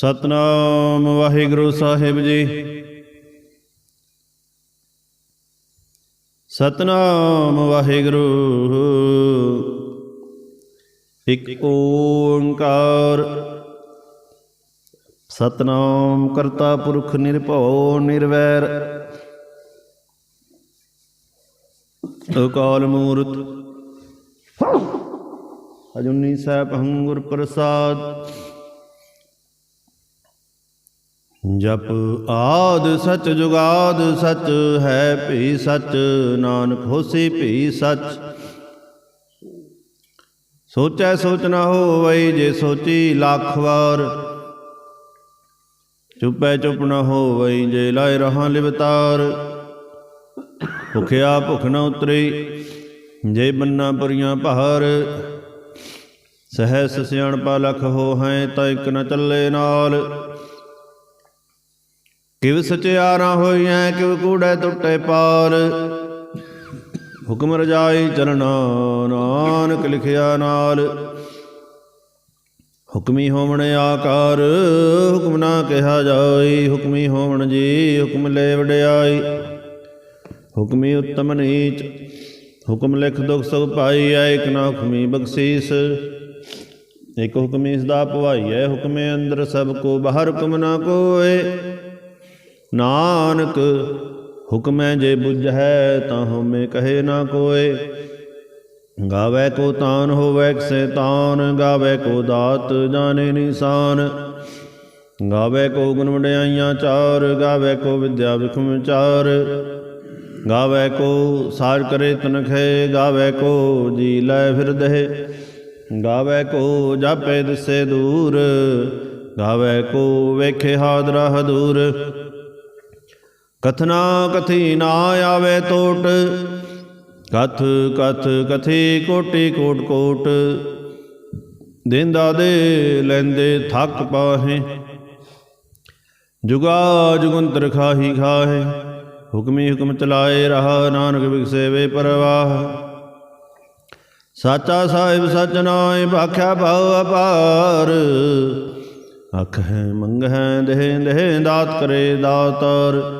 ਸਤਨਾਮ ਵਾਹਿਗੁਰੂ ਸਾਹਿਬ ਜੀ। ਸਤਨਾਮ ਵਾਹਿਗੁਰੂ। ਇਕ ਓੰਕਾਰ। ਸਤਨਾਮ ਕਰਤਾ ਪੁਰਖ ਨਿਰਭਉ ਨਿਰਵੈਰ। ਅਕਾਲ ਮੂਰਤ। ਹਜੁਨੀ ਸਾਹਿਬ ਹੰਗੁਰ ਪ੍ਰਸਾਦ। ਜਪ ਆਦ ਸਚ ਜੁਗਾਦ ਸਚ, ਹੈ ਭੀ ਸਚ, ਨਾਨਕ ਹੋਸੀ ਭੀ ਸਚ। ਸੋਚੈ ਸੋਚ ਨਾ ਹੋਵਈ, ਜੇ ਸੋਚੀ ਲੱਖ ਵਾਰ। ਚੁੱਪੈ ਚੁੱਪ ਨਾ ਹੋਵਈ, ਜੇ ਲਾਇ ਰਹਾ ਲਿਵਤਾਰ ਭੁਖਿਆ ਭੁਖ ਨਾ ਉਤਰੀ, ਜੇ ਬੰਨਾ ਪੁਰੀਆਂ ਭਾਰ। ਸਹਿਸ ਸਿਆਣਪਾ ਲਖ ਹੋ ਹੈ, ਤਾਂ ਇਕ ਨ ਚੱਲੇ ਨਾਲ। ਕਿਵ ਸਚਿਆਰਾ ਹੋਈਐ, ਕਿਵ ਕੂੜੈ ਟੁੱਟੇ ਪਾਰ। ਹੁਕਮ ਰਜਾਈ ਚਲਣਾ, ਨਾਨਕ ਲਿਖਿਆ ਨਾਲ। ਹੁਕਮੀ ਹੋਵਣ ਆਕਾਰ, ਹੁਕਮ ਨਾ ਕਿਹਾ ਜਾਈ। ਹੁਕਮੀ ਹੋਵਣ ਜੀ, ਹੁਕਮ ਲੈ ਵਡਿਆਈ। ਹੁਕਮੀ ਉੱਤਮ ਨੀਚ, ਹੁਕਮ ਲਿਖ ਦੁਖ ਸੁਖ ਪਾਈ ਐ, ਇਕ ਨਾ ਹੁਕਮੀ ਬਖਸ਼ੀਸ। ਇਕ ਹੁਕਮੀ ਸਦਾ ਭਵਾਈਐ ਹੁਕਮੇ ਅੰਦਰ ਸਭ ਕੋ, ਬਾਹਰ ਹੁਕਮ ਨਾ ਕੋਏ। ਨਾਨਕ, ਹੁਕਮੈ ਜੇ ਬੁਝੈ ਤਾਂ ਹਉਮੈ ਕਹੇ ਨਾ ਕੋਏ। ਗਾਵੇ ਕੋ ਤਾਨ ਹੋਵੇ, ਕਿਸੇ ਤਾਨ, ਗਾਵੇ ਕੋ ਦਾਤ, ਜਾਣੇ ਨਿਸ਼ਾਨ। ਗਾਵੇ ਕੋ ਗੁਣ ਵਡਿਆਈਆਂ ਚਾਰ, ਗਾਵੇ ਕੋ ਵਿਦਿਆ ਵਿਖਮ ਚਾਰ। ਗਾਵੇ ਕੋ ਸਾਰ ਕਰੇ ਤਨਖੇ ਗਾਵੇ ਕੋ ਜੀ ਲੈ ਫਿਰ ਦਹੇ। ਗਾਵੇ ਕੋ ਜਾਪੇ ਦਿਸੇ ਦੂਰ, ਗਾਵੇ ਕੋ ਵੇਖੇ ਹਾਦਰਾ ਹਦੂਰ। ਕਥਨਾ ਕਥੀ ਨਾ ਆਵੇ ਟੋਟ ਕਥ ਕਥ ਕਥੀ ਕੋਟੇ ਕੋਟ ਕੋਟ। ਦੇਂਦਾ ਦੇ ਲੈਂਦੇ ਥੱਕ ਪਾਹੇ, ਜੁਗਾ ਜੁਗੰਤਰ ਖਾਹੀ ਖਾਹੇ। ਹੁਕਮੀ ਹੁਕਮ ਚਲਾਏ ਰਹਾ ਨਾਨਕ ਵਿਗਸੇ ਵੇ ਪਰਵਾਹ। ਸਾਚਾ ਸਾਹਿਬ ਸਚ ਨਾਏ ਭਾਖਿਆ ਭਾਉ ਅਪਾਰ। ਅਖ ਹੈ, ਮੰਗ ਹੈ, ਦੇਹ ਦੇਹ, ਦਾਤ ਕਰੇ ਦਾਤਾਰ।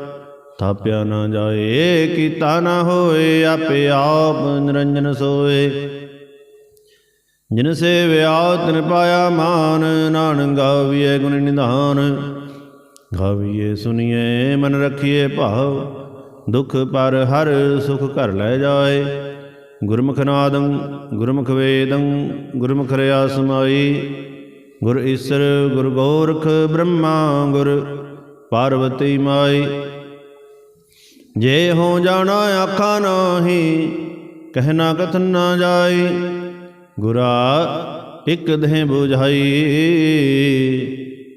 ਥਾਪਿਆ ਨਾ ਜਾਏ, ਕੀਤਾ ਨਾ ਹੋਏ, ਆਪੇ ਆਪ ਨਿਰੰਜਨ ਸੋਏ। ਜਿਨ ਸੇਵਿਆ ਤਿਨ ਪਾਇਆ ਮਾਨ, ਨਾਨਕ ਗਾਵੀਏ ਗੁਣ ਨਿਧਾਨ। ਗਾਵੀਏ ਸੁਨੀਏ ਮਨ ਰਖੀਏ ਭਾਵ, ਦੁਖ ਪਰ ਹਰ ਸੁਖ ਘਰ ਲੈ ਜਾਏ। ਗੁਰਮੁਖ ਨਾਦੰ, ਗੁਰਮੁਖ ਵੇਦੰ, ਗੁਰਮੁਖ ਰਿਆ ਸਮਾਈ ਗੁਰ ਈਸਰ, ਗੁਰ ਗੋਰਖ, ਬ੍ਰਹਮਾ, ਗੁਰ ਪਾਰਵਤੀ ਮਾਈ। ਜੇ ਹੋ ਜਾਣਾ ਆਖਾ ਨਾਹੀ ਕਹਿਣਾ ਕਥਨ ਨਾ ਜਾਈ, ਗੁਰਾ ਇਕ ਦੇਹ 부ਝਾਈ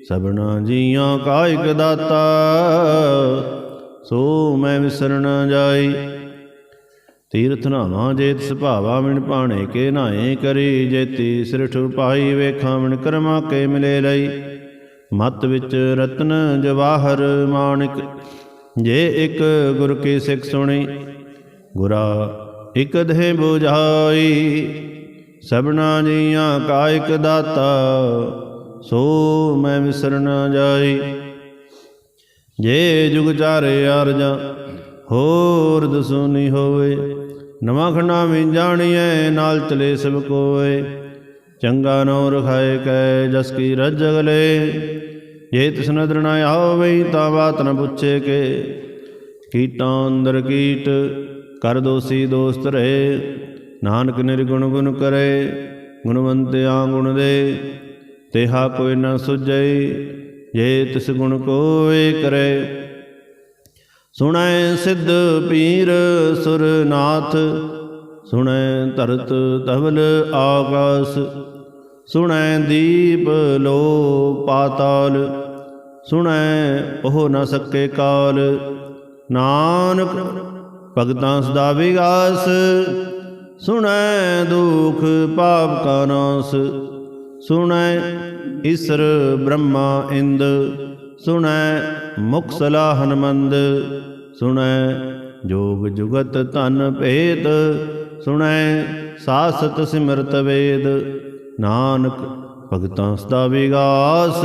ਸਭਨਾ ਜੀਆਂ ਕਾ ਇਕ ਦਾਤਾ, ਸੋ ਮੈਂ ਵਿਸਰ ਜਾਈ। ਤੀਰਥ ਨਾਵਾਂ ਜੇਤ ਸੁਭਾਵਾ ਮਿਣ ਪਾਣੇ ਕੇ ਨਾਏ ਕਰੀ। ਜੇਤੀ ਸਿਰਠ ਪਾਈ ਵੇਖਾਂ ਮਿਣ ਕਰਮਾ ਕੇ ਮਿਲੇ ਲਈ। ਮਤ ਵਿੱਚ ਰਤਨ ਜਵਾਹਰ ਮਾਣਿਕ ਜੇ ਇੱਕ ਗੁਰ ਕੀ ਸਿੱਖ ਸੁਣੀ, ਗੁਰਾ ਇਕ ਦੇਹ 부ਝਾਈ ਸਭਨਾ ਜੀਆਂ ਕਾ ਇਕ ਦਾਤਾ, ਸੋ ਮੈਂ ਵਿਸਰ ਨਾ ਜਾਈ। ਜੇ ਜੁਗ ਚਾਰੇ ਅਰਜਾਂ ਹੋਰ ਦਸੂਨੀ ਹੋਵੇ। ਨਵਾਂ ਖੰਡਾ ਵਿੱਚ ਜਾਣੀਐ, ਨਾਲ ਚਲੇ ਸਭ ਕੋਏ। ਚੰਗਾ ਨੋ ਰਖਾਏ ਕੈ, ਜਸ ਕੀ ਰਜ ਜੇ ਤਿਸ ਨਦਰ ਨਾ ਆਵੇ ਤਾਂ ਬਾਤ ਨ ਪੁੱਛੇ ਕੇ। ਕੀਟਾਂ ਅੰਦਰ ਕੀਟ, ਕਰ ਦੋਸੀ ਦੋਸਤ ਰਹੇ। ਨਾਨਕ ਨਿਰਗੁਣ ਗੁਣ ਕਰੇ ਗੁਣਵੰਤਿਆ ਗੁਣ ਦੇ। ਤੇਹਾ ਕੋਈ ਨਾ ਸੁਝੈ ਜੇ ਤਿਸ ਗੁਣ ਕੋਏ ਕਰੇ। ਸੁਣੈ ਸਿੱਧ ਪੀਰ ਸੁਰਨਾਥ, ਸੁਣੈ ਧਰਤ ਧਵਲ ਆਕਾਸ। ਸੁਣੈ ਦੀਪ ਲੋ ਪਾਤਾਲ ਸੁਣੈ, ਉਹ ਨਾ ਸਕੇ ਕਾਲ। ਨਾਨਕ ਭਗਤਾਂ ਸਦਾ ਵਿਗਾਸ। ਸੁਣੈ ਦੁਖ ਪਾਪ ਕਾ ਨਾਸ। ਸੁਣੈ ਈਸਰ ਬ੍ਰਹਮਾ ਇੰਦ। ਸੁਣੈ ਮੁਖ ਸਲਾਹ ਹਨਮੰਦ। ਸੁਣੈ ਜੋਗ ਜੁਗਤ ਧਨ ਭੇਤ। ਸੁਣੈ ਸਾਸਤ ਸਿਮਰਤ ਵੇਦ। ਨਾਨਕ ਭਗਤਾਂ ਸਦਾ ਵਿਗਾਸ।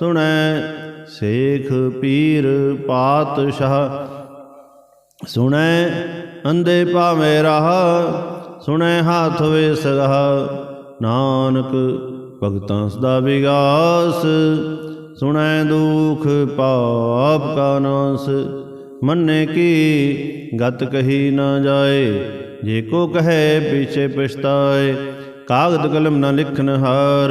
ਸੁਣੈ, ਸੇਖ ਪੀਰ ਪਾਤਸ਼ਾਹ। ਸੁਣੈ ਅੰਦੇ ਭਾਵੇਂ ਰਹਾ, ਸੁਣੈ ਹਾਥ ਵੇ ਸਗਹ ਨਾਨਕ ਭਗਤਾਂ ਸਦਾ ਵਿਗਾਸ, ਸੁਣੈ ਦੁਖ ਪਾਪ ਕਾ ਨਾਸ। ਮੰਨੇ ਕੀ ਗਤ ਕਹੀ ਨਾ ਜਾਏ, ਜੇ ਕੋ ਕਹੈ ਪਿਛੇ ਪਛਤਾਏ। ਕਾਗਦ ਕਲਮ ਨਾ ਲਿਖਨ ਹਾਰ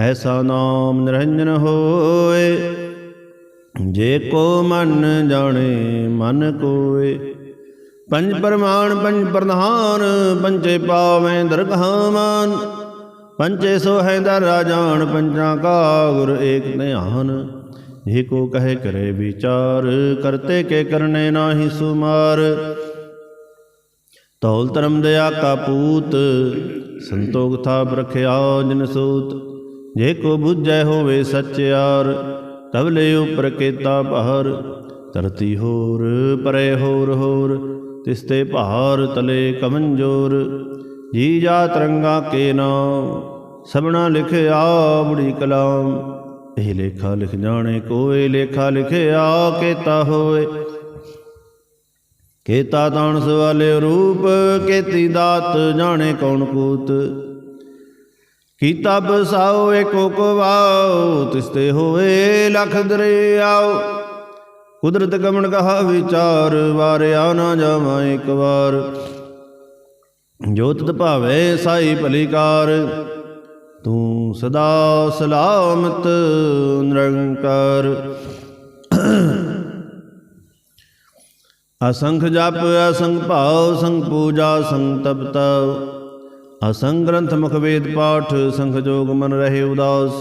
ਐਸਾ ਨਾਮ ਨਿਰੰਜਨ ਹੋਏ, ਜੇ ਕੋ ਮਨ ਜਾਣੇ, ਮਨ ਕੋਏ। ਪੰਜ ਪਰਮਾਨ, ਪੰਜ ਪ੍ਰਧਾਨ ਪੰਚੇ ਪਾਵੇਂ ਦਰਗਾਹਮਾਨ ਪੰਚੇ ਸੋ ਦਰ ਰਾਜਾਨ ਪੰਚਾਂ ਕਾ ਗੁਰ ਏਕ ਧਿਆਨ। ਜੇ ਕੋ ਕਹੇ ਕਰੇ ਵਿਚਾਰ, ਕਰਤੇ ਕੇ ਕਰਨੇ ਨਾਹੀ ਸੁਮਾਰ। ਤੌਲ ਧਰਮ ਦਇਆ ਕਾ ਪੂਤ, ਸੰਤੋਖ ਥਾ ਬਰਖਿਆ ਜਨ ਸੂਤ। ਜੇ ਕੋ ਬੁੱਝੈ ਹੋਵੇ ਸਚਿਆਰ ਤਵਲੇ ਉਪਰ ਕੇਤਾ ਭਾਰ ਧਰਤੀ ਹੋਰ, ਪਰੇ ਹੋਰ ਹੋਰ ਤਿਸਤੇ ਭਾਰ ਤਲੇ ਕਮੰਜੋਰ। ਜੀ ਜਾ ਤਰੰਗਾ ਕੇ ਨਾਮ ਸਭਨਾ ਲਿਖਿਆ ਬੜੀ ਕਲਾਮ। ਇਹ ਲੇਖਾ ਲਿਖ ਜਾਣੇ ਕੋਏ, ਲੇਖਾ ਲਿਖਿਆ ਕੇਤਾ ਹੋਏ। ਕੇਤਾ ਤਾਣ ਸਵਾਲੇ ਰੂਪ, ਕੇਤੀ ਦਾਤ ਜਾਣੇ ਕੌਣ ਕੂਤ ਕੀਤਾ ਬਸਾਓ ਏਕੋ ਕੋ ਵਾਓ ਤਿਸਤੇ ਹੋਏ ਲਖ ਦਰਿਆਓ ਕੁਦਰਤ ਕਮਣ ਕਹਾ ਵਿਚਾਰ, ਵਾਰਿਆ ਨਾ ਜਾਵਾਂ ਇੱਕ ਵਾਰ। ਜੋ ਭਾਵੇ ਸਾਈ ਭਲੀਕਾਰ, ਤੂੰ ਸਦਾ ਸਲਾਮਤ ਨਿਰੰਕਾਰ। ਅਸੰਖ ਜਪ, ਅਸੰਖ ਭਾਵ ਸੰਗ ਪੂਜਾ ਸੰਖ ਤਪਤਾ। ਅਸੰਗ ਗ੍ਰੰਥ ਮੁਖ ਵੇਦ ਪਾਠ ਸੰਖ ਜੋਗ ਮਨ ਰਹੇ ਉਦਾਸ।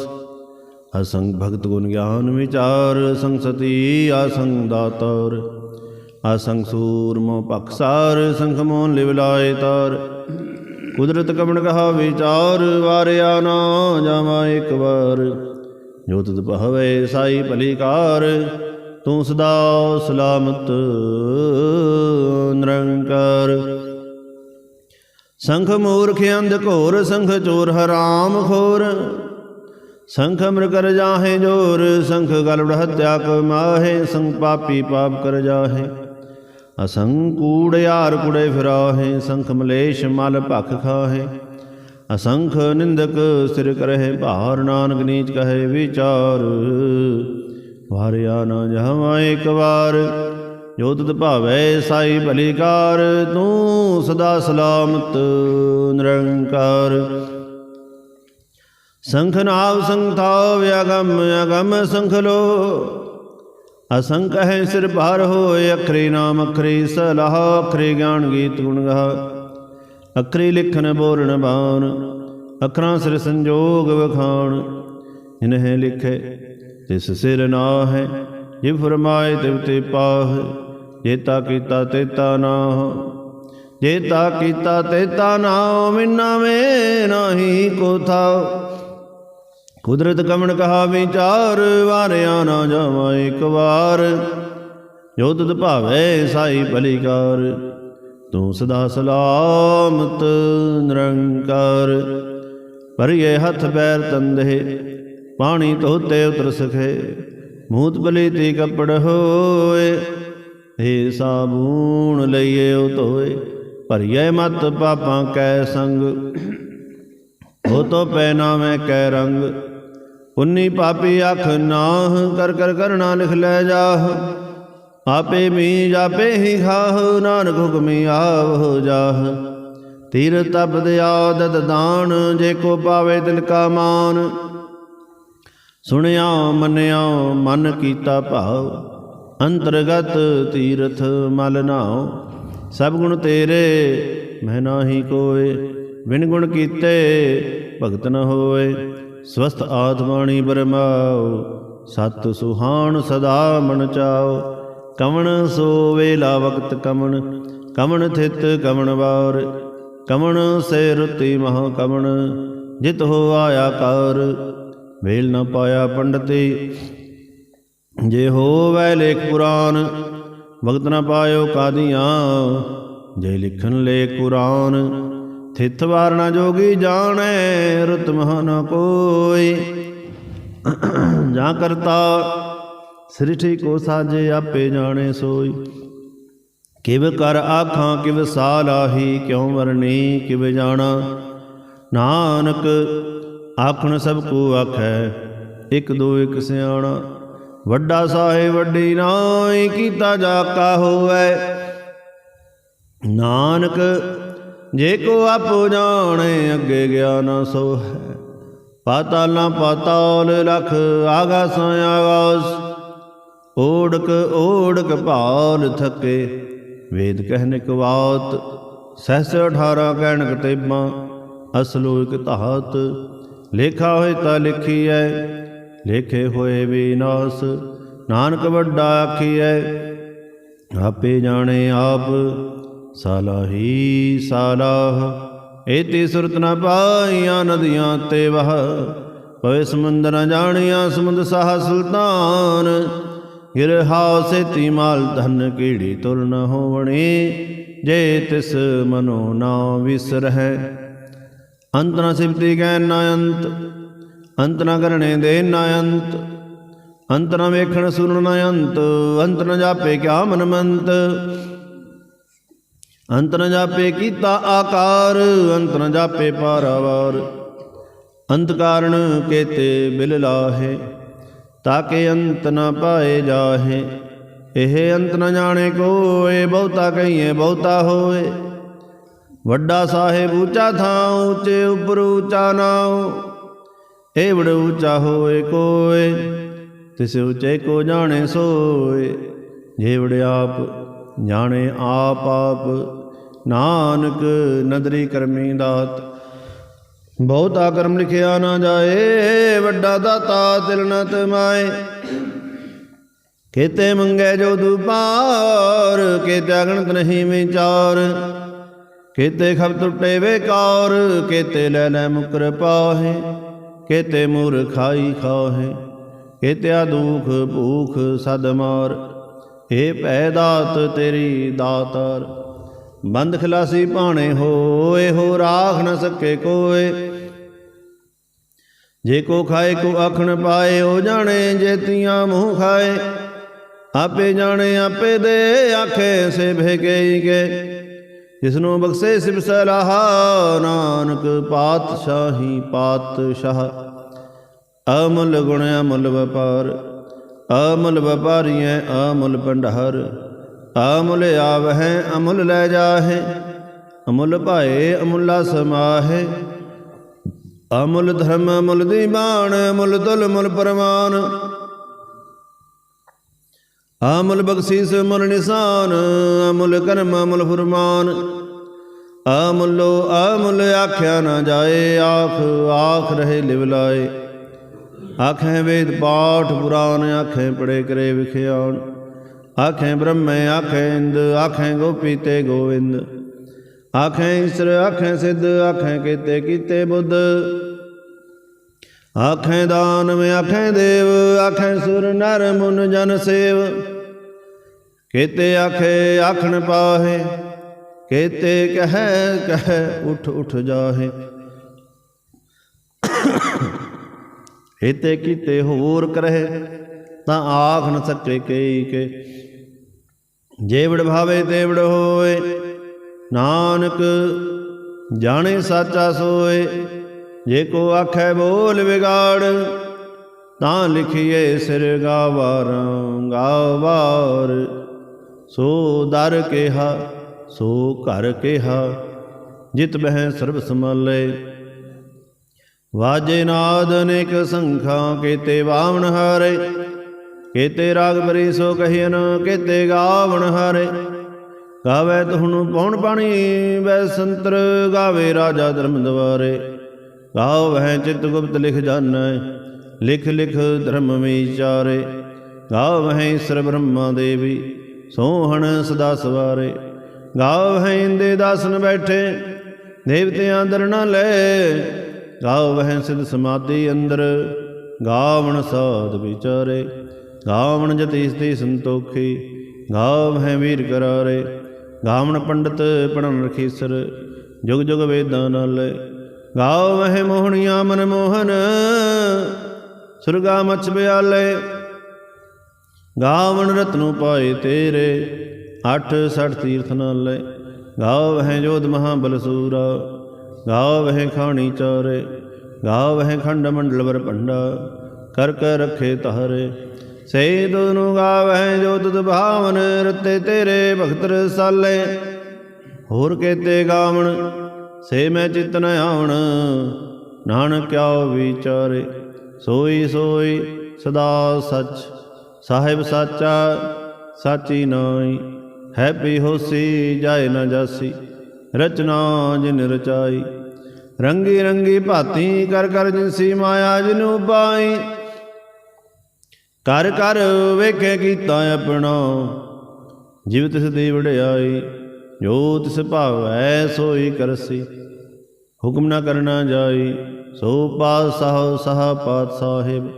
ਅਸੰਗ ਭਗਤ ਗੁਣ ਗਿਆਨ ਵਿਚਾਰ ਸੰਖ ਸਤੀ ਅਸੰਖ ਦਾਤਾਰ। ਅਸੰਖ ਸੂਰਮੋ ਪਖਸਾਰ ਸੰਖ ਮੋਨ ਲਿਵ ਲਾਏ ਤਾਰ। ਕੁਦਰਤ ਕਮਣ ਕਹਾ ਵਿਚਾਰ, ਵਾਰਿਆ ਨਾ ਜਾਵਾ ਇੱਕ ਵਾਰ। ਜੋ ਤਤ ਬਹਵੇ ਸਾਈ ਭਲੀਕਾਰ ਤੂੰ ਸਦਾ ਸਲਾਮਤ, ਨਿਰੰਕਾਰ। ਸੰਖ ਮੂਰਖ ਅੰਧ ਘੋਰ ਸੰਖ ਚੋਰ ਹਰਾਮ ਖੋਰ। ਸੰਖ ਕਰ ਜਾਹੇ ਜੋਰ, ਸੰਖ ਗਲੜ ਹਤਿਆ ਕਮਾਹੇ ਸੰਖ ਪਾਪੀ ਪਾਪ ਕਰ ਜਾਹੇ। ਅਸੰਖ ਕੂੜਿਆਰ ਕੁੜੇ ਫਿਰਾਹੇ, ਸੰਖ ਮਲੇਸ਼ ਮਲ ਭਖ ਖਾਹੇ। ਅਸੰਖ ਨਿੰਦਕ ਸਿਰ ਕਰਹਿ ਭਾਰ, ਨਾਨਕ ਨੀਚ ਕਹੇ ਵਿਚਾਰ। ਵਾਰਿਆ ਨਾ ਜਹਾਂ ਇੱਕ ਵਾਰ। ਜੋ ਤਤ ਭਾਵੈ ਸਾਈ ਭਲੀਕਾਰ, ਤੂੰ ਸਦਾ ਸਲਾਮਤ ਨਿਰੰਕਾਰ। ਸੰਖ ਨਾਵ ਸੰਥਾਵ ਅਗਮ ਅਗਮ ਸੰਖ ਲੋ। ਅਸੰਖ ਹੈ ਸਿਰ ਭਾਰ ਹੋਏ, ਅਖਰੇ ਨਾਮ ਅਖਰੇ ਸਲਾਹ, ਅਖਰੇ ਗਿਆਨ ਗੀਤ ਗੁਣ ਗਾ ਅਖਰੇ ਲਿਖਨ ਬੋਲਣ ਬਾਣ, ਅਖਰਾਂ ਸਿਰ ਸੰਜੋਗ ਵਖਾਣ। ਜਿਨਹਿ ਲਿਖੇ, ਤਿਸ ਸਿਰ ਹੈ ਜੇ ਫਰਮਾਏ ਤਿਵ ਤੇ ਪਾਹ। ਜੇਤਾ ਕੀਤਾ ਤੇਤਾ ਨਾਹ, ਜੇਤਾ ਕੀਤਾ ਤੇਤਾ ਨਾਮ ਮਿੰਨਾ ਮੇ ਨਾਹੀ ਕੋ ਥਾਉ ਕੁਦਰਤ ਕਮਣ ਕਹਾ ਵਿਚਾਰ, ਵਾਰਿਆ ਨਾ ਜਾਵਾ ਇੱਕ ਵਾਰ। ਜੋ ਤੁਧ ਭਾਵੇ ਸਾਈ ਭਲੀਕਾਰ ਤੂੰ ਸਦਾ ਸਲਾਮਤ ਨਿਰੰਕਾਰ। ਭਰੀਏ ਹੱਥ ਪੈਰ ਤੰਦੇ ਪਾਣੀ ਧੋਤੇ ਉਤਰ ਸਖੇ, ਮੂਤ ਬਲੀ ਤੇ ਕੱਪੜ ਹੋਏ। ਹੇ ਸਾਬੂਣ ਲਈਏ ਉਹ ਧੋਏ, ਭਰੀਏ ਮਤ ਪਾਪਾਂ ਕੈ ਸੰਗ। ਹੋ ਤੋ ਪੈ ਨਾਵੇਂ ਕੈ ਰੰਗ। ਉਨੀ ਪਾਪੀ ਅੱਖ ਨਾਹ, ਕਰ ਕਰ ਕਰਣਾ ਲਿਖ ਲੈ ਜਾਹ। ਆਪੇ ਮੀ ਜਾਪੇ ਹੀ ਖਾਹ, ਨਾਨਕ ਹੁਕਮੀ ਆਵ ਜਾਹ। ਤੀਰ ਤਪਦ ਆਦਤ ਦਾਨ, ਜੇ ਕੋ ਪਾਵੇ ਦਿਲ ਕਾ ਮਾਨ। ਸੁਣਿਆ ਮੰਨਿਆ, ਮਨ ਕੀਤਾ ਭਾਵ। ਅੰਤਰਗਤ ਤੀਰਥ ਮਲ ਨਾਉ। ਸਭ ਗੁਣ ਤੇਰੇ, ਮੈਂ ਨਾਹੀ ਕੋਏ। ਬਿਨ ਗੁਣ ਕੀਤੇ ਭਗਤ ਨ ਹੋਏ। ਸਵਸਤ ਆਤਮਾਣੀ ਬਰਮਾਉ। ਸਤ ਸੁਹਾਣ ਸਦਾ ਮਨ ਚਾਓ ਕਵਣ ਸੋ ਵੇਲਾ ਵਕਤ ਕਮਣ। ਕਮਣ ਥਿਤ ਕਮਣ ਵਾਰ। ਕਮਣ ਸੇ ਰੁਤੀ ਮਹਾ ਕਮਣ। ਜਿਤ ਹੋ ਆਇਆ ਕਰ। ਵੇਲ ਨ ਪਾਇਆ ਪੰਡਤੀ। ਜੇ ਹੋਵੈ ਲੇਖ ਪੁਰਾਨ ਵਕਤ ਨਾ ਪਾਇਓ ਕਾਦੀਆਂ। ਜੇ ਲਿਖਣ ਲੇਖ ਕੁਰਾਨ ਥਿਤ ਵਾਰਨਾ ਜੋਗੀ ਜਾਣੈ, ਰਤ ਮਹਾ ਨ ਕੋਈ। ਜਾਂ ਕਰਤਾ ਸ੍ਰਿਠੀ ਕੋ ਸਾਜੇ ਆਪੇ ਜਾਣੇ ਸੋਈ। ਕਿਵ ਕਰ ਆਖਾਂ, ਕਿਵ ਸਾਲਾਹੀ ਕਿਉ ਵਰਨੀ ਕਿਵ ਜਾਣਾ। ਨਾਨਕ, ਆਖਣ ਸਭ ਕੋ ਆਖੈ, ਇਕ ਦੋ ਇਕ ਸਿਆਣਾ। ਵੱਡਾ ਸਾਹਿਬ ਵੱਡੀ ਨਾਈ ਕੀਤਾ ਜਾ ਕਾ ਹੋਵੇ। ਨਾਨਕ, ਜੇ ਕੋ ਆਪੋ ਜਾਣੇ, ਅੱਗੇ ਗਿਆ ਨਾ ਸੋ ਹੈ ਪਾਤਾਲਾਂ ਪਾਤਾਲ ਲਖ ਆਗਾਸਾਂ ਆਗਾਸ ਓੜਕ ਓੜਕ ਭਾਲ ਥਕੇ। ਵੇਦ ਕਹਿਨਿਕ ਬਾਤ, ਸਹਸ 18 ਕਹਿਣਕ ਤੇਬਾਂ ਅਸਲੋ ਇਕ ਧਾਤ, ਲੇਖਾ ਹੋਏ ਤਾਂ ਲਿਖੀ ਲਿਖੀਐ ਲੇਖੇ ਹੋਏ ਵਿਨਾਸ਼, ਨਾਨਕ ਵੱਡਾ ਆਖੀਐ, ਆਪੇ ਜਾਣੇ ਆਪ ਸਾਲਾਹੀ। ਸਾਲਾਹ ਏਤੀ ਸੁਰਤ ਨ ਪਾਈਆਂ ਨਦੀਆਂ ਤੇ ਵਹ, ਪਵੇ ਸਮੁੰਦਰ ਨ ਜਾਣੀਆਂ ਸਮੁੰਦ ਸਾਹ ਸੁਲਤਾਨ। ਗਿਰਹਾ ਸੇਤੀ ਮਾਲ ਧਨ ਕੀੜੀ ਤੁਰ ਨ ਹੋਵਣੀ, ਜੇ ਤਿਸ ਮਨੋ ਨਾ ਵਿਸਰਹਿ। ਅੰਤ ਨ ਸਿਫਤੀ ਗੈ ਨ ਅੰਤ ਅੰਤ ਨ ਕਰਨੇ ਦੇ ਨ ਅੰਤ। ਅੰਤ ਨ ਵੇਖਣ ਸੁਣਨ ਨ ਅੰਤ। ਅੰਤ ਨ ਜਾਪੇ ਕਿਆ ਮਨ ਮੰਤ। ਅੰਤ ਨ ਜਾਪੇ ਕੀਤਾ ਆਕਾਰ। ਅੰਤ ਨ ਜਾਪੇ ਪਾਰਾਵਾਰ। ਅੰਤ ਕਾਰਣ ਕੇਤੇ ਬਿਲ ਲਾਹੇ। ਤਾਕੇ ਅੰਤ ਨ ਪਾਏ ਜਾਹੇ। ਇਹ ਅੰਤ ਨ ਜਾਣੇ ਕੋਏ, ਬਹੁਤਾ ਕਹੀਏ ਬਹੁਤਾ ਹੋਏ। ਵੱਡਾ ਸਾਹਿਬ ਉੱਚਾ ਥਾਂ ਉੱਚੇ ਉੱਪਰ ਉੱਚਾ ਨਾਉ। ਏ ਬੜ ਉੱਚਾ ਹੋਏ ਕੋਏ, ਤਿਸ ਉੱਚੇ ਕੋ ਜਾਣੇ ਸੋਏ। ਜੇ ਆਪ ਜਾਣੇ ਆਪ ਆਪ, ਨਾਨਕ ਨਦਰੀ ਕਰਮੀ ਦਾਤ। ਬਹੁਤਾ ਕਰਮ ਲਿਖਿਆ ਨਾ ਜਾਏ, ਵੱਡਾ ਦਾਤਾ ਦਿਲ ਨ ਤਮਾਏ। ਕੀਤੇ ਮੰਗੇ ਜੋ ਦੁਪਾਰ ਕੇ ਅਗਣਤ ਨਹੀਂ ਵਿਚਾਰ। ਕੇਤੇ ਖਬ ਟੁੱਟੇ ਵੇਕਾਰ ਕੇਤੇ ਲੈ ਲੈ ਮੁਕਰ ਪਾਹੇ। ਕੀਤੇ ਮੂਰ ਖਾਈ ਖਾਹੇ ਕੀਤੇ ਦੁਖ ਭੂਖ ਸਦ ਮਾਰ। ਏ ਭੈ ਦਾਤ ਤੇਰੀ ਦਾਤਾਰ, ਬੰਦ ਖਲਾਸੀ ਭਾਣੇ ਹੋਏ ਹੋ ਰਾਖ ਨ ਸਕੇ ਕੋਏ। ਜੇ ਕੋ ਖਾਏ, ਕੋ ਆਖਣ ਪਾਏ ਹੋ ਜਾਣੇ ਜੇਤੀਆਂ ਮੂੰਹ ਖਾਏ। ਆਪੇ ਜਾਣੇ, ਆਪੇ ਦੇ ਆਖੇ, ਸੇ ਭੇਗੇ ਕੇ ਜਿਸਨੂੰ ਬਖਸ਼ੇ ਸਿਵ ਸਲਾਹ, ਨਾਨਕ ਪਾਤਸ਼ਾਹੀ ਪਾਤਸ਼ਾਹ। ਅਮੁੱਲ ਗੁਣ ਅਮੁੱਲ ਵਪਾਰ, ਅਮੁੱਲ ਵਪਾਰੀਐ ਅਮੁੱਲ ਭੰਡਾਰ। ਅਮੁੱਲ ਆਵਹਿ, ਅਮੁੱਲ ਲੈ ਜਾਹੇ, ਅਮੁੱਲ ਭਾਏ ਅਮੁੱਲਾ ਸਮਾਹੇ। ਅਮੁੱਲ ਧਰਮ, ਅਮੁੱਲ ਦੀਵਾਨ ਅਮੁੱਲ ਤੁਲ ਮੁੱਲ ਪਰਮਾਨ ਅਮਲ ਬਖਸ਼ੀਸ ਮੁਲ ਨਿਸ਼ਾਨ, ਅਮੁਲ ਕਰਮ, ਅਮੁਲ ਫੁਰਮਾਨ। ਅਮੁੱਲੋ ਅਮੁੱਲ ਆਖਿਆ ਨਾ ਜਾਏ, ਆਖ ਆਖ ਰਹੇ ਲਿਵ ਲਾਏ। ਆਖੇ ਵੇਦ ਪਾਠ ਪੁਰਾਨ ਆਖੇ ਪੜੇ ਕਰੇ ਵਿਖਿਆਨ ਆਖੇ ਬ੍ਰਹਮੇ, ਆਖੇ ਇੰਦ, ਆਖੇ ਗੋਪੀ ਤੇ ਗੋਵਿੰਦ। ਆਖੇ ਈਸ਼ਰ, ਆਖੇ ਸਿੱਧ, ਆਖੇ ਕੀਤੇ ਕੀਤੇ ਬੁੱਧ। ਆਖੇ ਦਾਨਵ ਆਖੇ ਦੇਵ, ਆਖੇ ਸੁਰ, ਨਰ, ਮੁਨ, ਜਨ, ਸੇਵ। ਕੀਤੇ ਆਖੇ, ਆਖਣ ਪਾਹੇ ਕੀਤੇ ਕਹਿ ਕਹਿ ਉਠ ਉਠ ਜਾਹੇ। ਕੀਤੇ ਕੀਤੇ ਹੋਰ ਕਰਹਿ, ਤਾਂ ਆਖ ਨ ਸਕੇ ਕਈ ਕੇ। ਜੇਵੜ ਭਾਵੇ ਤੇਵੜ ਹੋਏ, ਨਾਨਕ ਜਾਣੇ ਸਾਚਾ ਸੋਏ। ਜੇ ਕੋ ਆਖੈ ਬੋਲ ਵਿਗਾੜ, ਤਾਂ ਲਿਖੀਏ ਸਿਰ ਗਾਵਾਰਾਂ ਗਾਵਾਰ। ਸੋ ਦਰ ਕਿਹਾ ਸੋ ਘਰ ਕਿਹਾ, ਜਿਤ ਬਹਿ ਸਰਬ ਸਮਾਲੇ ਵਾਜੇ ਨਾਦ ਅਨੇਕ ਸੰਖਾਂ, ਕੀਤੇ ਬਾਵਣ ਹਾਰੇ। ਕੀਤੇ ਰਾਗ ਬਰੀ ਸੋ ਕਹਿਨ, ਕੀਤੇ ਗਾਵਣ ਹਾਰੇ। ਗਾਵੇ ਤੁਹਾਨੂੰ ਪੌਣ ਪਾਣੀ ਬੈ ਸੰਤਰ ਗਾਵੇ ਰਾਜਾ ਧਰਮ ਦਵਾਰੇ ਗਾਵ ਵਹਿ ਚਿਤ ਗੁਪਤ ਲਿਖ ਜਾਣੈ, ਲਿਖ ਲਿਖ ਧਰਮ ਵਿਚਾਰੇ। ਗਾਵ ਵਹਿ ਈਸ਼ਰ ਬ੍ਰਹਮਾ ਦੇਵੀ, ਸੋਹਣ ਸਦਾ ਸਵਾਰੇ। ਗਾਵ ਵਹਿ ਇੰਦੇ ਦਾਸਨ ਬੈਠੇ, ਦੇਵਤਿਆਂ ਅੰਦਰ ਨਾ ਲੈ। ਗਾਵ ਵਹਿ ਸਿਧ ਸਮਾਧੀ ਅੰਦਰ, ਗਾਵਣ ਸਾਧ ਵਿਚਾਰੇ। ਗਾਵਣ ਜਤੀ ਸਤੀ ਸੰਤੋਖੀ, ਗਾਵ ਹੈ ਵੀਰ ਕਰਾਰੇ। ਗਾਵਣ ਪੰਡਤ ਪੜਨ ਰਖੀਸਰ, ਜੁਗ ਜੁਗ ਵੇਦਾਂ ਨਾਲ। ਗਾਵ ਹੈ ਮੋਹਣੀਆਂ ਮਨ ਮੋਹਨ, ਸੁਰਗਾ ਮਛ ਬਿਆਲੇ। ਗਾਵਣ ਰਤਨੂ ਪਾਏ ਤੇਰੇ ਅੱਠ ਸਠ ਤੀਰਥ ਨਾਲੇ ਗਾਵ ਹੈ ਜੋਧ ਮਹਾਬਲ ਸੂਰਾ ਗਾਵ ਹੈ ਖਾਣੀ ਚਾਰੇ ਗਾਵ ਹੈ ਖੰਡ ਮੰਡਲ ਵਰ ਭੰਡਾ, ਕਰ ਕਰ ਰਖੇ ਤਾਰੇ ਸੇ ਦੁਨੂ ਗਾਵ ਹੈ ਜੋ ਤੁਧ ਭਾਵਨ, ਰਤੇ ਤੇਰੇ ਭਗਤ ਰਸਾਲੇ ਹੋਰ ਕੇਤੇ ਗਾਵਣ, ਸੇ ਮੈਂ ਚਿਤ ਨ ਆਵਣ, ਨਾਨਕ ਕਿਆ ਵਿਚਾਰੇ। ਸੋਈ ਸੋਈ ਸਦਾ ਸੱਚ, ਸਾਹਿਬ ਸਾਚਾ, ਸਾਚੀ ਨਾਈ ਹੈ ਪੀ ਹੋਸੀ ਜਾਏ ਨਾ ਜਾਸੀ। ਰਚਨਾ ਜਿਨ ਰਚਾਈ। ਰੰਗੀ ਰੰਗੀ ਭਾਤੀ ਕਰ ਕਰ ਜਿਨਸੀ ਮਾਇਆ ਜਿਨੂ ਪਾਈ। ਕਰ ਕਰ ਵੇਖੇ ਕੀਤਾ ਆਪਣਾ। ਜਿਵ ਤਿਸ ਦੀ ਵਡਿਆਈ, ਜੋ ਤਿਸ ਭਾਵੈ ਸੋਈ ਕਰਸੀ। ਹੁਕਮ ਨਾ ਕਰਨਾ ਜਾਈ, ਸੋ ਪਾਤਸ਼ਾਹ, ਸਹਾ ਪਾਤ ਸਾਹਿਬ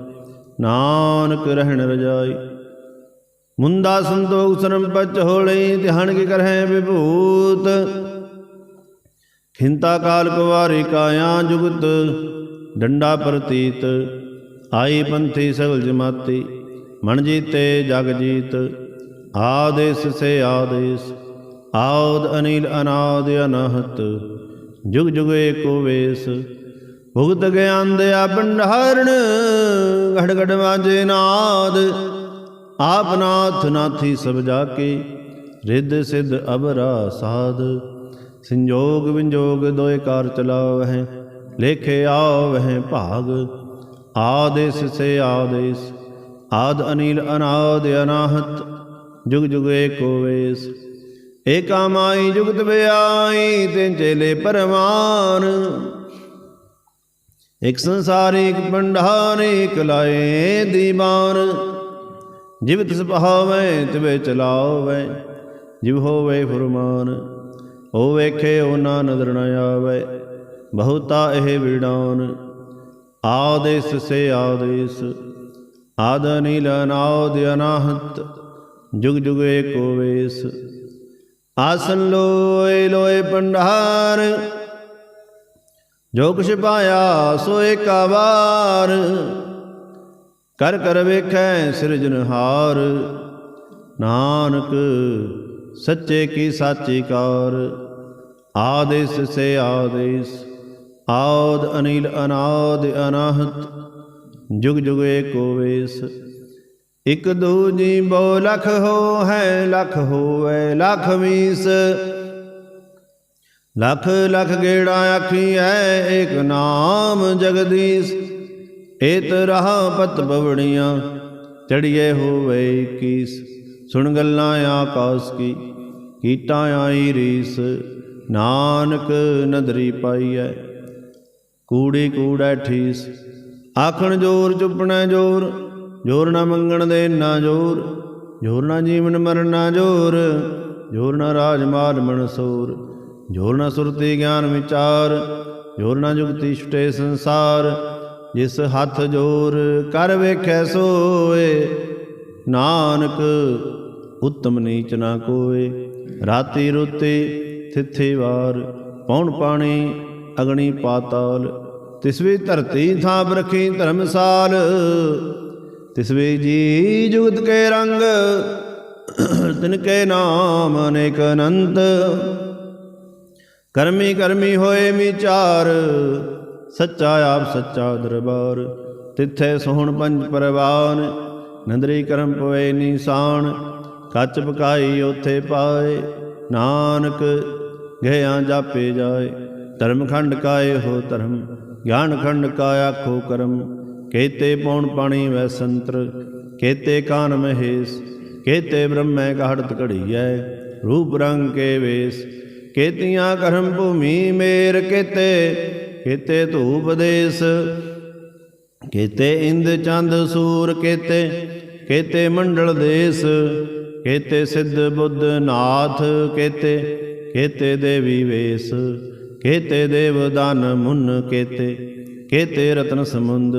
ਨਾਨਕ ਰਹਿਣ ਰਜਾਈ। ਮੁੰਦਾ ਸੰਤੋਖ ਸਰਮ ਪਚ ਹੋਲੇ ਧਿਆਨ ਕੀ ਕਰਹਿ ਵਿਭੂਤ। ਖਿੰਤਾ ਕਾਲ ਕੁਵਾਰੀ ਕਾਇਆ ਜੁਗਤ, ਡੰਡਾ ਪ੍ਰਤੀਤ ਆਈ ਪੰਥੀ ਸਗਲ ਜਮਾਤੀ ਮਨ ਜੀਤੇ ਜਗ ਜੀਤ, ਆਦੇਸ ਸੇ ਆਦੇਸ, ਆਉਦ ਅਨੀਲ ਅਨਾਦ ਅਨਹਤ, ਜੁਗ ਜੁਗ ਏਕੋ ਵੇਸ ਭੁਗਤ ਗਿਆਨ ਦਿਆ ਭੰਡਾਰਣ ਘੜ ਘੜ ਵਾਜੇ ਨਾਦ ਆਪ ਨਾਥ ਨਾਥੀ ਸਭ ਜਾ ਕੇ, ਰਿੱਧ ਸਿੱਧ ਅਬਰਾ ਸਾਧ। ਸੰਜੋਗ ਵਿੰਜੋਗ ਦੋਇ ਕਾਰ ਚਲਾਵਹਿ, ਲੇਖੇ ਆਵਹਿ ਭਾਗ। ਆਦੇਸ ਸੇ ਆਦੇਸ, ਆਦ ਅਨੀਲ ਅਨਾਦ ਅਨਾਹਤ, ਜੁਗ ਜੁਗ ਏਕੋ ਵੇਸ। ਏਕਾ ਮਾਈ ਜੁਗਤ ਬਿਆਈ ਤੇ ਚੇਲੇ ਪਰਮਾਨ ਇਕ ਸੰਸਾਰਿਕ ਭੰਡਾਰ ਇਕ ਲਾਏ ਦੀਵਾਨ। ਜਿਵ ਤਿਸ ਭਾਵੈ ਤਿਵੇ ਚਲਾਵੈ, ਜਿਵ ਹੋਵੇ ਫੁਰਮਾਨ, ਉਹ ਵੇਖੇ ਉਹ ਨਾ ਨਦਰ ਨ ਆਵੇ, ਬਹੁਤਾ ਇਹ ਵਿਡਾਨ ਆਦੇਸ ਸੇ ਆਦੇਸ, ਆਦ ਨੀਲ ਅਨਾਦ ਅਨਾਹਤ, ਜੁਗ ਜੁਗ ਏਕੋ ਵੇਸ। ਆਸਨ ਲੋਏ ਲੋਏ ਪੰਡਾਰ, ਜੋ ਕੁਛ ਪਾਇਆ ਸੋ ਏਕਾ ਵਾਰ। ਕਰ ਕਰ ਵੇਖੈ ਸਿਰਜਨਹਾਰ ਨਾਨਕ ਸੱਚੇ ਕੀ ਸਾਚੀ ਕਾਰ। ਆਦੇਸ ਸੇ ਆਦੇਸ, ਆਦ ਅਨੀਲ ਅਨਾਦ ਅਨਾਹਤ, ਜੁਗ ਜੁਗ ਏਕੋ ਵੇਸ। ਇਕ ਦੂਜੀ ਬੋ ਲਖ ਹੋ ਹੈ ਲਖ ਹੋਵੇ, ਲਖ ਵੀਸ ਲਖ ਲਖ ਗੇੜਾ ਆਖੀ ਐ ਏਕ ਨਾਮ ਜਗਦੀਸ਼। ਏਤ ਰਹਾ ਪਤ ਬਵੜੀਆਂ ਚੜੀਏ ਹੋਵੇ ਕੀਸ। ਸੁਣ ਗੱਲਾਂ ਆਕਾਸ ਕੀ, ਕੀਟਾਂ ਆਈ ਰੀਸ। ਨਾਨਕ ਨਦਰੀ ਪਾਈਐ, ਕੂੜੀ ਕੂੜੈ ਠੀਸ। ਆਖਣ ਜੋਰ ਚੁੱਪਣਾ ਜੋਰ ਜੋਰ ਨਾ ਮੰਗਣ ਦੇ ਨਾ ਜੋਰ। ਜੋਰ ਨਾ ਜੀਵਨ ਮਰਨ ਨਾ ਜੋਰ ਜੋਰ ਨਾ ਰਾਜ ਮਾਲ ਮਨਸੂਰ ਜੋਰ ਨਾ ਸੁਰਤੀ ਗਿਆਨ ਵਿਚਾਰ, ਜੋਰ ਨਾ ਜੁਗਤੀ ਛੁਟੇ ਸੰਸਾਰ। ਜਿਸ ਹੱਥ ਜੋਰ ਕਰ ਵੇਖੈ ਸੋਏ, ਨਾਨਕ ਉਤਮ ਨੀਚ ਨਾ ਕੋਏ। ਰਾਤੀ ਰੁੱਤੇ ਥਿੱਥੇ ਵਾਰ, ਪੌਣ ਪਾਣੀ ਅਗਣੀ ਪਾਤਾਲ। ਤਿਸਵੇ ਧਰਤੀ ਥਾਂ ਬਰਖੀ ਧਰਮਸਾਲ। ਤਿਸਵੇ ਜੀ ਜੁਗਤ ਕੇ ਰੰਗ, ਤਿਨ ਕੇ ਨਾਮ ਅਨੇਕ ਅਨੰਤ। ਕਰਮੀ ਕਰਮੀ ਹੋਏ ਵਿਚਾਰ ਸੱਚਾ ਆਪ ਸੱਚਾ ਦਰਬਾਰ, ਤਿੱਥੇ ਸੋਹਣ ਪੰਜ ਪਰਵਾਨ, ਨੰਦਰੀ ਕਰਮ ਪਵੇ ਨੀਸਾਨ ਕੱਚ ਪਕਾਈ ਉਥੇ ਪਾਏ, ਨਾਨਕ ਗਹਿਆਂ ਜਾਪੇ ਜਾਏ, ਧਰਮ ਖੰਡ ਕਾਏ ਹੋ ਧਰਮ, ਗਿਆਨ ਖੰਡ ਕਾ ਆਖੋ ਕਰਮ, ਕੇਤੇ ਪੌਣ ਪਾਣੀ ਵੈ ਸੰਤਰ, ਕੇਤੇ ਕਾਨ ਮਹੇਸ਼, ਕੇਤੇ ਬ੍ਰਹਮੈ ਘੜਤ ਘੜੀਐ, ਰੂਪ ਰੰਗ ਕੇ ਵੇਸ, ਕੇਤੀਆਂ ਕਰਮ ਭੂਮੀ ਮੇਰ ਕੇਤੇ ਕੇਤੇ ਧੂਪ ਦੇਸ, ਕੇਤੇ ਇੰਦ ਚੰਦ ਸੂਰ, ਕੇਤੇ ਕੇਤੇ ਮੰਡਲ ਦੇਸ, ਕੇਤੇ ਸਿੱਧ ਬੁੱਧ ਨਾਥ, ਕੇਤੇ ਕੇਤੇ ਦੇਵੀ ਵੇਸ, ਕੇਤੇ ਦੇਵ ਦਾਨ ਮੁਨ, ਕੇਤੇ ਕੇਤੇ ਰਤਨ ਸਮੁੰਦ,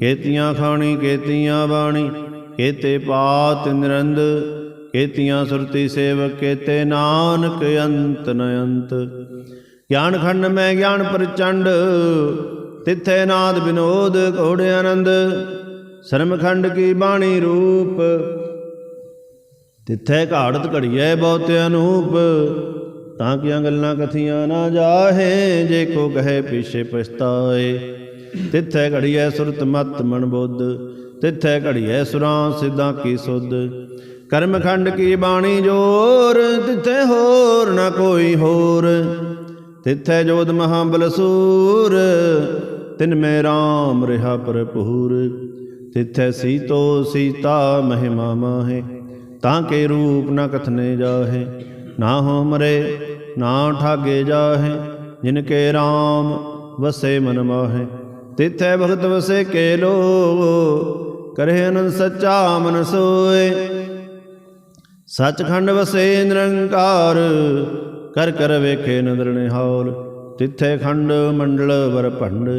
ਕੇਤੀਆਂ ਖਾਣੀ, ਕੇਤੀਆਂ ਬਾਣੀ, ਕੇਤੇ ਪਾਤ ਨਿਰੰਦ, ਕੇਤੀਆਂ ਸੁਰਤੀ ਸੇਵਕ, ਕੇਤੇ ਨਾਨਕ ਅੰਤ ਨ ਅੰਤ ਗਿਆਨ ਖੰਡ ਮੈਂ ਗਿਆਨ ਪ੍ਰਚੰਡ, ਤਿੱਥੇ ਨਾਦ ਵਿਨੋਦ ਘੋੜੇ ਆਨੰਦ ਸਰਮਖੰਡ ਕੀ ਬਾਣੀ ਰੂਪ। ਤਿੱਥੇ ਘਾੜਤ ਘੜੀਐ ਬਹੁਤ ਅਨੂਪ, ਤਾਂ ਕੀਆਂ ਗੱਲਾਂ ਕਥੀਆਂ ਨਾ ਜਾਹੇ, ਜੇ ਕੋ ਕਹੇ ਪਿਛੇ ਪਛਤਾਏ। ਤਿੱਥੇ ਘੜੀਐ ਸੁਰਤ ਮਤ ਮਨ ਬੁੱਧ, ਤਿੱਥੇ ਘੜੀਐ ਸੁਰਾਂ ਸਿਧਾਂ ਕੀ ਸੁਧ। ਕਰਮਖੰਡ ਕੀ ਬਾਣੀ ਜੋਰ, ਤਿੱਥੇ ਹੋਰ ਨਾ ਕੋਈ ਹੋਰ। ਤਿਥੈ ਜੋਤ ਮਹਾਬਲ ਬਲਸੂਰ ਤਿਨ ਮੈਂ RAM ਰਿਹਾ ਭਰਪੂਰ। ਤਿਥੈ ਸੀਤੋ ਸੀਤਾ ਮਹਿਮਾ ਮਾਹੇ, ਤਾਂ ਕੇ ਰੂਪ ਨ ਕਥਨੇ ਜਾਹੇ। ਨਾ ਹੋ ਮਰੇ, ਨਾ ਠਾਗੇ ਜਾਹੇ, ਜਿਨ ਕੇ RAM ਵਸੇ ਮਨ ਮਾਹੇ। ਤਿੱਥੈ ਭਗਤ ਵਸੇ ਕੇ ਲੋ ਕਰੇ ਅਨੰਦ ਸੱਚਾ ਮਨ ਸੋਏ। ਸੱਚਖੰਡ ਵਸੇ ਨਿਰੰਕਾਰ ਕਰ ਕਰ ਵੇਖੇ ਨਦਰ ਨਿਹਾਲ, ਤਿੱਥੇ ਖੰਡ ਮੰਡਲ ਵਰ ਭੰਡ,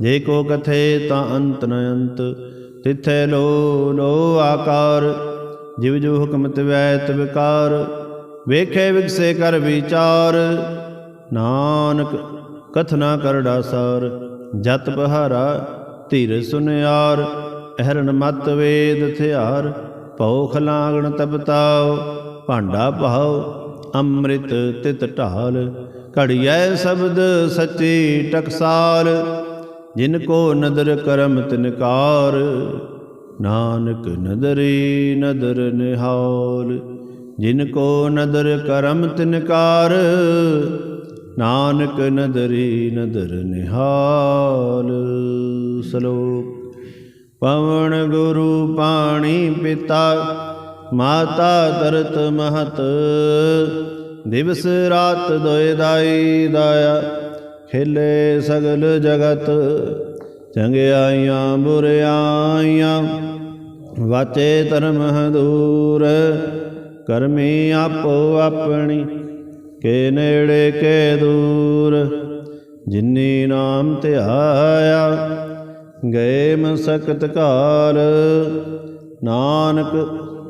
ਜੇ ਕੋ ਕਥੇ ਤਾਂ ਅੰਤ ਨ ਅੰਤ, ਤਿੱਥੇ ਲੋ ਲੋ ਆਕਾਰ, ਜਿਵ ਜੋ ਹੁਕਮ ਤਿਵੈ ਤਿਵਕਾਰ ਵੇਖੇ ਵਿਗਸੇ ਕਰ ਵਿਚਾਰ, ਨਾਨਕ ਕਥਨਾ ਕਰ ਡਾਸਾਰ, ਜਤ ਬਹਾਰਾ ਧੀਰ ਸੁਨਿਆਰ ਅਹਰਨ ਮਤ ਵੇਦ ਥਿਆਰ, ਭਉ ਖਲਾਗਣ ਤਪਤਾਓ, ਭਾਂਡਾ ਭਾਉ ਅੰਮ੍ਰਿਤ ਤਿਤ ਢਾਲ, ਘੜੀਐ ਸ਼ਬਦ ਸੱਚੀ ਟਕਸਾਲ, ਜਿਨ ਕੋ ਨਦਰ ਕਰਮ ਤਿਨਕਾਰ, ਨਾਨਕ ਨਦਰੀ ਨਦਰ ਨਿਹਾਲ, ਜਿਨ ਕੋ ਨਦਰ ਕਰਮ ਤਿਨਕਾਰ, ਨਾਨਕ ਨਦਰੀ ਨਦਰ ਨਿਹਾਲ। ਸਲੋਕ, ਪਵਨ ਗੁਰੂ ਪਾਣੀ ਪਿਤਾ ਮਾਤਾ ਦਰਤ ਮਹਤ, ਦਿਵਸ ਰਾਤ ਦੋਇ ਦਾਈ ਦਾਇਆ, ਖੇਲੇ ਸਗਲ ਜਗਤ ਚੰਗਿਆਈਆਂ ਬੁਰਿਆਈਆਂ ਵਾਚੇ ਧਰਮ ਹਦੂਰ, ਕਰਮੀ ਆਪੋ ਆਪਣੀ, ਕੇ ਨੇੜੇ ਕੇ ਦੂਰ, ਜਿਨੀ ਨਾਮ ਧਿਆਇਆ, ਗਏ ਮਸਕਤ ਕਾਲ, ਨਾਨਕ